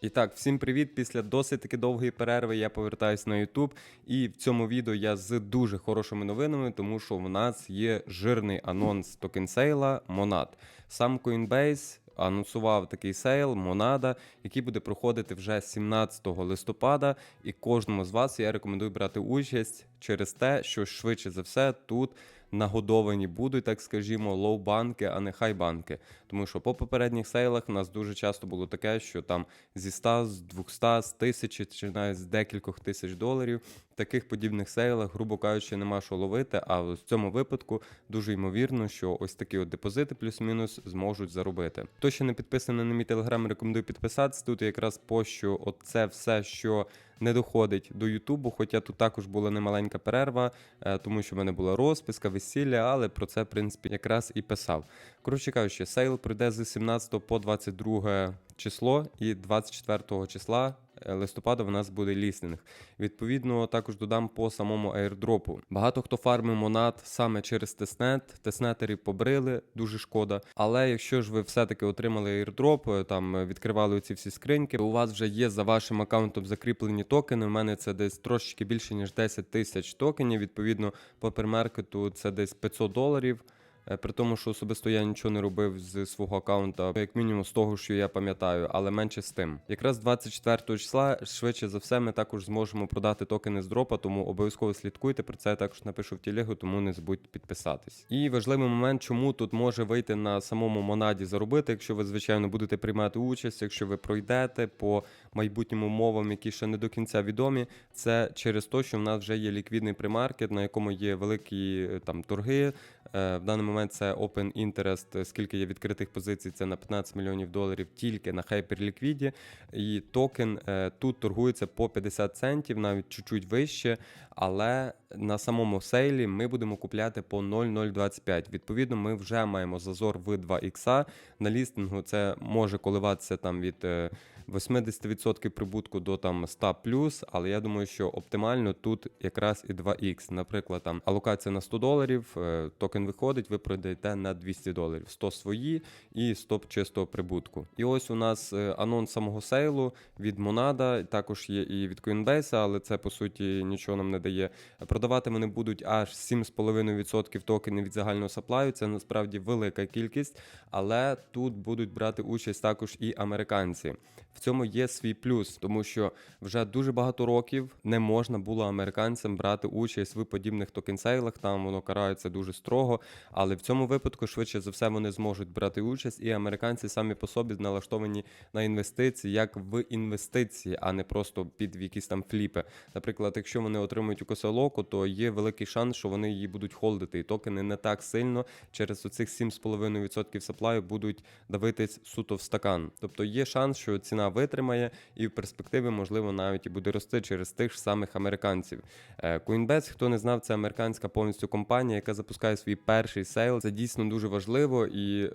І так, всім привіт! Після досить таки довгої перерви я повертаюсь на YouTube. І в цьому відео я з дуже хорошими новинами, тому що в нас є жирний анонс токенсейла Monad. Сам Coinbase анонсував такий сейл Monada, який буде проходити вже 17 листопада. І кожному з вас я рекомендую брати участь через те, що швидше за все тут нагодовані будуть, так скажімо, лоу-банки, а не хай-банки. Тому що по попередніх сейлах у нас дуже часто було таке, що там зі 100, з 200, з 1000 чи навіть з декількох тисяч доларів таких подібних сейлах, грубо кажучи, нема що ловити. А в цьому випадку дуже ймовірно, що ось такі от депозити плюс-мінус зможуть заробити. Хто ще не підписаний на мій телеграм, рекомендую підписатися. Тут якраз пощу оце все, що не доходить до Ютубу. Хоча тут також була немаленька перерва, е, тому що в мене була розписка, весілля, але про це, в принципі, якраз і писав. Коротше кажучи, сейл пройде з 17 по 22 число, і 24 числа листопада в нас буде лістинг. Відповідно, також додам по самому аірдропу. Багато хто фармив монат саме через тестнет. Тестнетерів побрили, дуже шкода. Але якщо ж ви все-таки отримали аірдроп, е, там е, відкривали оці всі скриньки, у вас вже є за вашим аккаунтом закріплені токени. У мене це десь трошечки більше ніж 10 тисяч токенів. Відповідно, по пермаркету це десь 500 доларів. Е, При тому, що особисто я нічого не робив з свого аккаунта, як мінімум з того, що я пам'ятаю, але менше з тим. Якраз 24 числа, швидше за все, ми також зможемо продати токени з дропа, тому обов'язково слідкуйте. Про це я також напишу в тілегу, тому не забудьте підписатись. І важливий момент, чому тут може вийти на самому монаді заробити, якщо ви, звичайно, будете приймати участь, якщо ви пройдете по майбутнім умовам, які ще не до кінця відомі, це через те, що в нас вже є ліквідний примаркет, на якому є великі е, там торги. Е, В даний момент це Open Interest, скільки є відкритих позицій, це на 15 мільйонів доларів тільки на Hyperliquid. І токен е, тут торгується по 50 центів, навіть чуть-чуть вище. Але на самому сейлі ми будемо купляти по 0,025. Відповідно, ми вже маємо зазор в 2 ікса. На лістингу це може коливатися там від е, 80% прибутку до там 100 плюс, але я думаю, що оптимально тут якраз і 2х. Наприклад, там алокація на 100 доларів, е, токен виходить, ви продаєте на 200 доларів. 100 свої і 100 чистого прибутку. І ось у нас е, анонс самого сейлу від Monada, також є і від Coinbase, але це по суті нічого нам не дає. Продавати вони будуть аж 7,5% токенів від загального саплаю. Це насправді велика кількість, але тут будуть брати участь також і американці. Цьому є свій плюс, тому що вже дуже багато років не можна було американцям брати участь в подібних токенсейлах. Там воно карається дуже строго. Але в цьому випадку, швидше за все, вони зможуть брати участь, і американці самі по собі налаштовані на інвестиції, як в інвестиції, а не просто під якісь там фліпи. Наприклад, якщо вони отримують у косолоку, то є великий шанс, що вони її будуть холдити. І токени не так сильно через оцих 7,5% саплаю будуть давитись суто в стакан. Тобто є шанс, що ціна витримає, і в перспективі, можливо, навіть і буде рости через тих ж самих американців. Е, Coinbase, хто не знав, це американська повністю компанія, яка запускає свій перший сейл. Це дійсно дуже важливо, і е,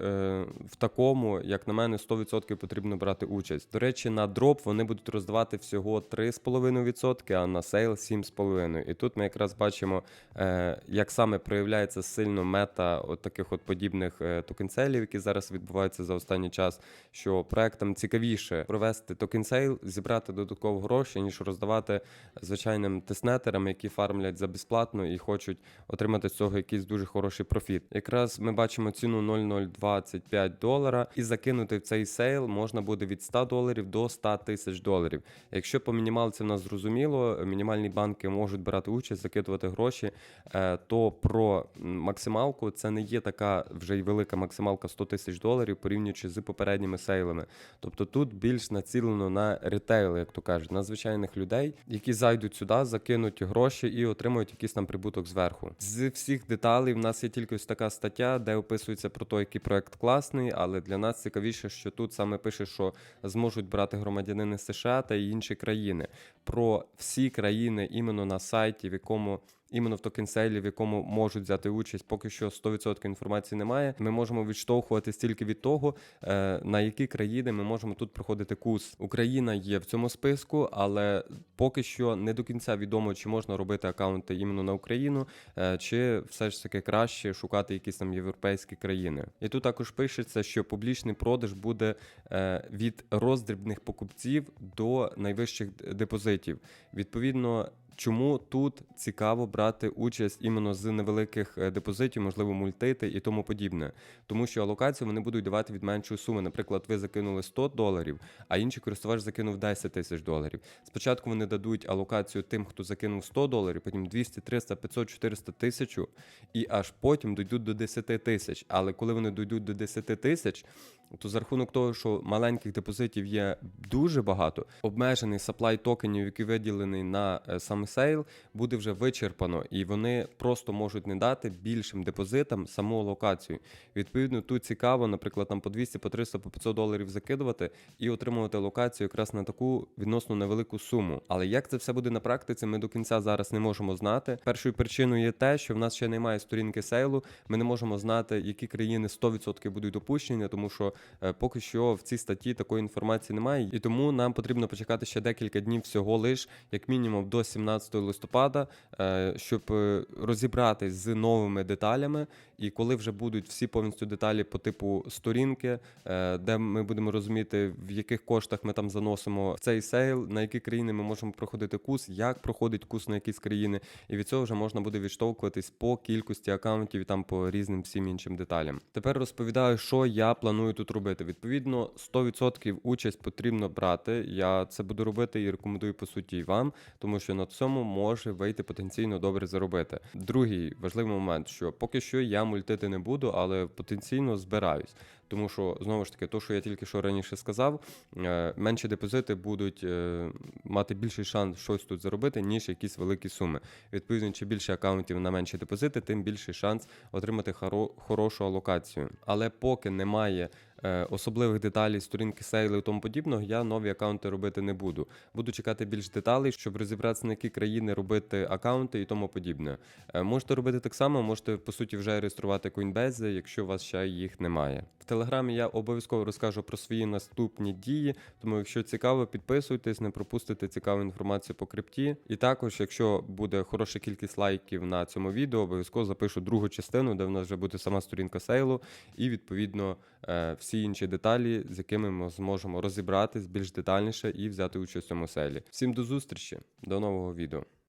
в такому, як на мене, 100% потрібно брати участь. До речі, на дроп вони будуть роздавати всього 3,5%, а на сейл 7,5%. І тут ми якраз бачимо, е, як саме проявляється сильно мета от таких от подібних е, токенселів, які зараз відбуваються за останній час. Що проектам цікавіше провести токенсейл, зібрати додатково гроші, ніж роздавати звичайним теснетерам, які фармлять за безплатно і хочуть отримати з цього якийсь дуже хороший профіт. Якраз ми бачимо ціну 0,025 долара, і закинути в цей сейл можна буде від 100 доларів до 100 тисяч доларів. Якщо по мінімалці в нас зрозуміло, мінімальні банки можуть брати участь, закидувати гроші, е, то про максималку це не є така вже й велика максималка 100 тисяч доларів, порівнюючи з попередніми сейлами. Тобто тут більш націлено на ретейл, як то кажуть, на звичайних людей, які зайдуть сюди, закинуть гроші і отримують якийсь там прибуток зверху. З всіх деталей в нас є тільки ось така стаття, де описується про те, який проект класний, але для нас цікавіше, що тут саме пише, що зможуть брати громадянини США та інші країни. Про всі країни іменно на сайті, в якому іменно в токенсейлі, в якому можуть взяти участь, поки що 100% інформації немає. Ми можемо відштовхуватись тільки від того, е, на які країни ми можемо тут проходити курс. Україна є в цьому списку, але поки що не до кінця відомо, чи можна робити аккаунти іменно на Україну, е, чи все ж таки краще шукати якісь там європейські країни. І тут також пишеться, що публічний продаж буде е, від роздрібних покупців до найвищих депозитів. Відповідно. Чому тут цікаво брати участь іменно з невеликих е, депозитів, можливо, мультити і тому подібне, тому що алокацію вони будуть давати від меншої суми. Наприклад, ви закинули 100 доларів, а інший користувач закинув 10 тисяч доларів. Спочатку вони дадуть алокацію тим, хто закинув 100 доларів, потім 200, 300, 500, 400 тисячу, і аж потім дійдуть до 10 тисяч. Але коли вони дійдуть до 10 тисяч, то за рахунок того, що маленьких депозитів є дуже багато, обмежений саплай токенів, який виділений на е, саме сейл, буде вже вичерпано, і вони просто можуть не дати більшим депозитам саму локацію. Відповідно, тут цікаво, наприклад, там по 200, по 300, по 500 доларів закидувати і отримувати локацію якраз на таку відносно невелику суму. Але як це все буде на практиці, ми до кінця зараз не можемо знати. Першою причиною є те, що в нас ще немає сторінки сейлу. Ми не можемо знати, які країни 100% будуть допущені, тому що е, поки що в цій статті такої інформації немає, і тому нам потрібно почекати ще декілька днів всього лиш, як мінімум до 17 листопада, е, щоб е, розібратись з новими деталями. І коли вже будуть всі повністю деталі по типу сторінки, е, де ми будемо розуміти, в яких коштах ми там заносимо цей сейл, на які країни ми можемо проходити курс, як проходить курс на якісь країни, і від цього вже можна буде відштовхуватись по кількості акаунтів і там по різним всім іншим деталям. Тепер розповідаю, що я планую тут робити. Відповідно, 100% участь потрібно брати. Я це буду робити і рекомендую по суті і вам, тому що на цьому може вийти потенційно добре заробити. Другий важливий момент, що поки що я мультити не буду, але потенційно збираюсь. Тому що знову ж таки, то, що я тільки що раніше сказав, е, менші депозити будуть е, мати більший шанс щось тут заробити, ніж якісь великі суми. Відповідно, чим більше акаунтів на менші депозити, тим більший шанс отримати хорошу алокацію. Але поки немає особливих деталей, сторінки сейли і тому подібного, я нові акаунти робити не буду. Буду чекати більш деталей, щоб розібратися, на які країни робити акаунти і тому подібне. Е, Можете робити так само, можете по суті вже реєструвати Coinbase, якщо у вас ще їх немає. В телеграмі я обов'язково розкажу про свої наступні дії. Тому, якщо цікаво, підписуйтесь, не пропустите цікаву інформацію по крипті. І також, якщо буде хороша кількість лайків на цьому відео, обов'язково запишу другу частину, де в нас вже буде сама сторінка сейлу, і відповідно е, всі інші деталі, з якими ми зможемо розібратись більш детальніше і взяти участь у цьому селі. Всім до зустрічі, до нового відео.